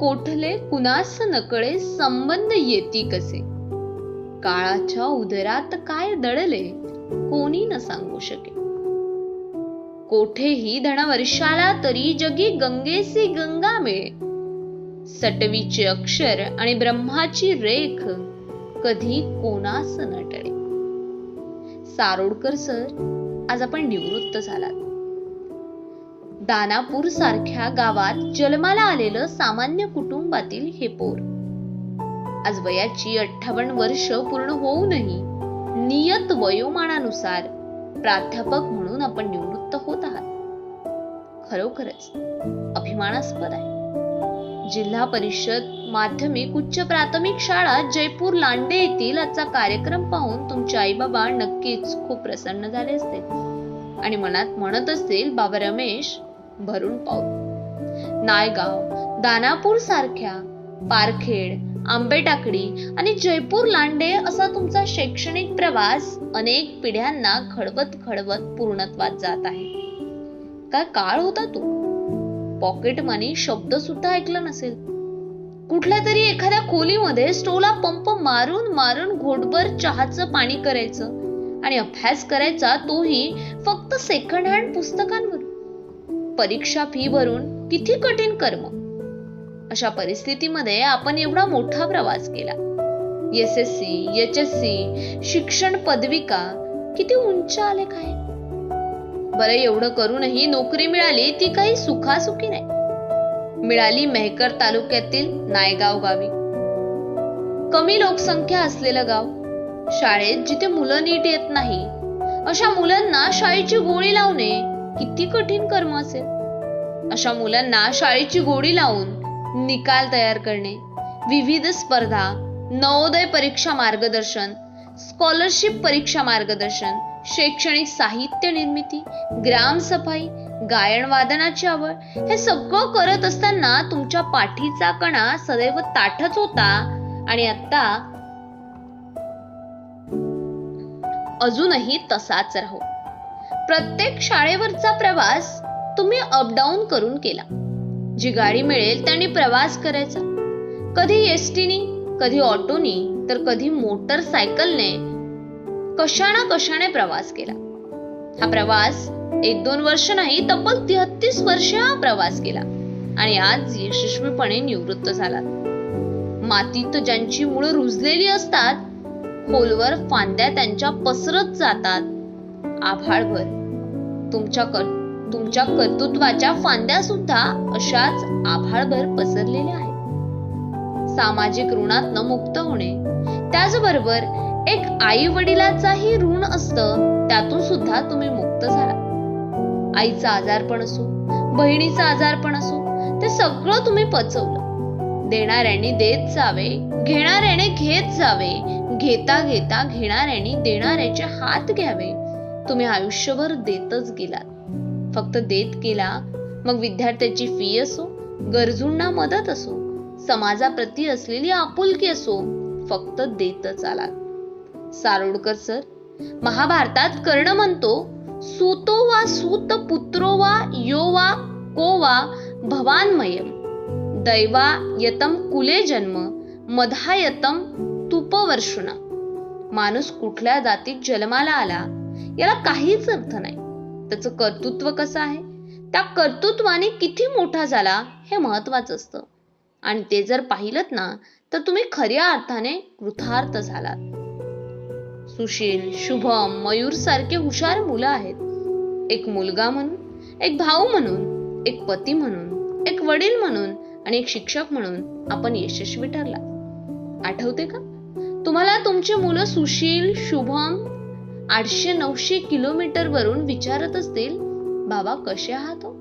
कोठले कुणास नकळे संबंध येती कसे? काळाच्या उदरात काय दडले? कोणी न सांगू शके. कोठेही धनवर्षाला तरी जगी गंगेसी गंगा मिळे. सटवीचे अक्षर आणि ब्रह्माची रेख कधी कोणास न टळे. सारोडकर सर आज आपण निवृत्त झालात. दानापूर सारख्या गावात जन्माला आलेलं सामान्य कुटुंबातील हे पोर. आज वयाची अठ्ठावन्न वर्ष पूर्ण होऊनही नियत वयोमानानुसार प्राध्यापक म्हणून आपण निवृत्त होत आहात. खरोखरच अभिमानास्पद आहे. जिल्हा परिषद माध्यमिक उच्च प्राथमिक शाळा जयपूर लांडे येथील आजचा कार्यक्रम पाहून तुमचे आई बाबा नक्कीच खूप प्रसन्न झाले असते आणि मनात म्हणत असतील बाबा रमेश भरून पाहू नायगाव दानापूर सारख्या पारखेड आंबेटाकडी आणि जयपूर लांडे असा तुमचा शैक्षणिक प्रवास अनेक पिढ्यांना खडवत खडवत पूर्णत्वात जात आहे. काय काळ होता तू? पॉकेट मनी शब्द सुद्धा ऐकला नसेल. कुठल्या तरी एखाद्या खोलीमध्ये स्टोला पंप मारून मारून घोटभर चहाचं पाणी करायचं आणि अभ्यास करायचा तोही फक्त सेकंड हँड पुस्तकांवर परीक्षा फी भरून किती कठीण कर्म? अशा परिस्थितीमध्ये आपण एवढा मोठा प्रवास केला. S S C H S C शिक्षण पदविका किती उंच आले काय? बरं एवढं करूनही नोकरी मिळाली ती काही सुखासुखी नाही. मिळाली मेहकर तालुक्यातील नायगाव गावी. कमी लोकसंख्या असलेलं गाव. शाळेत जिथे मुलं नीट येत नाही अशा मुलांना शाळेची गोळी लावणे किती कठीण कर्म असेल. अशा मुलांना शाळेची गोडी लावून निकाल तयार करणे विविध स्पर्धा नवोदय परीक्षा मार्गदर्शन स्कॉलरशिप परीक्षा मार्गदर्शन शैक्षणिक साहित्य निर्मिती ग्रामसफाई गायन वादनाची आवड हे सगळं करत असताना तुमच्या पाठीचा कणा सदैव ताठच होता. आणि आता अजूनही तसाच राहो. प्रत्येक शाळेवरचा प्रवास तुम्ही अपडाऊन करून केला. जी गाडी मिळेल त्यांनी प्रवास करायचा. कधी एसटीनी कधी ऑटोनी तर कधी मोटरसायकलने कशाना कशाने प्रवास केला. हा प्रवास एक दोन वर्ष नाही तब्बल तेहतीस वर्ष हा प्रवास केला. आणि आज यशस्वीपणे निवृत्त झाला. मातीत ज्यांची मुळं रुजलेली असतात खोलवर फांद्या त्यांच्या पसरत जातात. आभाळभर तुमच्या कर तुमच्या कर्तृत्वाच्या फांद्या सुद्धा अशाच आभाळभर पसरलेल्या आहेत. सामाजिक ऋणातनं मुक्त होणे. त्याचबरोबर एक आई वडिलाचाही ऋण असतं त्यातून सुद्धा तुम्ही मुक्त झाला. आईचा आजारपण असो बहिणीचा आजारपण असो ते सगळं तुम्ही पचवलं. देणाऱ्यांनी देत जावे घेणाऱ्याने घेत जावे घेता घेता घेणाऱ्यांनी देणाऱ्याचे हात घ्यावे. तुम्ही आयुष्यभर देतच गेलात. फक्त देत गेला मग विद्यार्थ्याची फी असो गरजूंना मदत असो समाजाप्रती असलेली आपुलकी असो फक्त देतच आलात. सारोडकर सर महाभारतात कर्ण म्हणतो सुतो वा सुत पुत्रो वा यो वा को वा भवानमयम। दैवा यतम कुले जन्म मधायतम तुपवर्षुना माणूस कुठल्या जातीत जन्माला आला याला काहीच अर्थ नाही. त्याचं कर्तृत्व कसं आहे? त्या कर्तृत्वाने किती मोठा झाला हे महत्वाचं असतं. आणि ते जर पाहिलं ना तर तुम्ही खऱ्या अर्थाने कृतार्थ झालात. सुशील शुभम मयूर सारखे हुशार मुलं आहेत. एक मुलगा म्हणून एक भाऊ म्हणून एक पती म्हणून एक वडील म्हणून आणि एक शिक्षक म्हणून आपण यशस्वी ठरला आठवते का? तुम्हाला तुमची मुलं सुशील शुभम आठशे नऊशे किलोमीटर वरून विचारत असतील बाबा कसे आहात हो?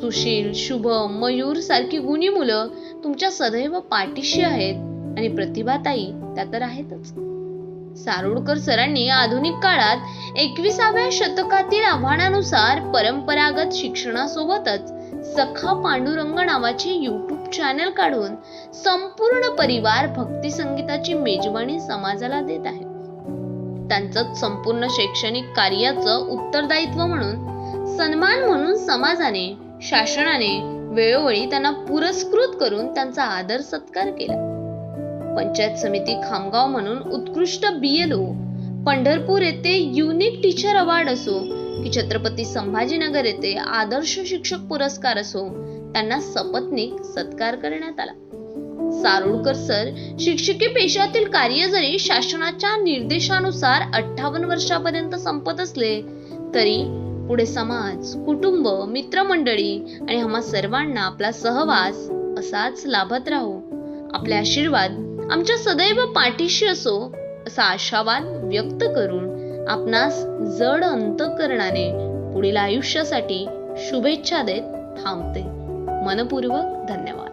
सुशील शुभम मयूर सारखी गुणी मुलं तुमच्या सदैव पाठीशी आहेत आणि प्रतिभाताई त्या तर आहेतच. सारोडकर सरांनी आधुनिक काळात एकविसाव्या शतकातील आव्हानानुसार परंपरागत शिक्षणासोबतच सखा पांडुरंग नावाचे युट्यूब चॅनल काढून संपूर्ण परिवार भक्ती संगीताची मेजवानी समाजाला देत आहे त्यांचं संपूर्ण शैक्षणिक कार्याचं उत्तरदायित्व म्हणून सन्मान म्हणून समाजाने शासनाने वेळोवेळी त्यांना पुरस्कृत करून त्यांचा आदर सत्कार केला. पंचायत समिती खामगाव म्हणून उत्कृष्ट बीएलओ पंढरपूर येथे युनिक टीचर अवॉर्ड असो की छत्रपती संभाजीनगर येथे आदर्श शिक्षक पुरस्कार असो त्यांना सपत्नीक सत्कार करण्यात आला. सारोडकर सर शिक्षकी पेशातील कार्य जरी शासनाच्या निर्देशानुसार अठ्ठावन्न वर्षापर्यंत संपत असले तरी पुढे समाज कुटुंब मित्रमंडळी आणि आम्हा सर्वांना आपला सहवास असाच लाभत राहू. आपले आशीर्वाद आमच्या सदैव पाठीशी असो असा आशावाद व्यक्त करून आपणास जड अंतकरणाने पुढील आयुष्यासाठी शुभेच्छा देत थांबते. मनपूर्वक धन्यवाद.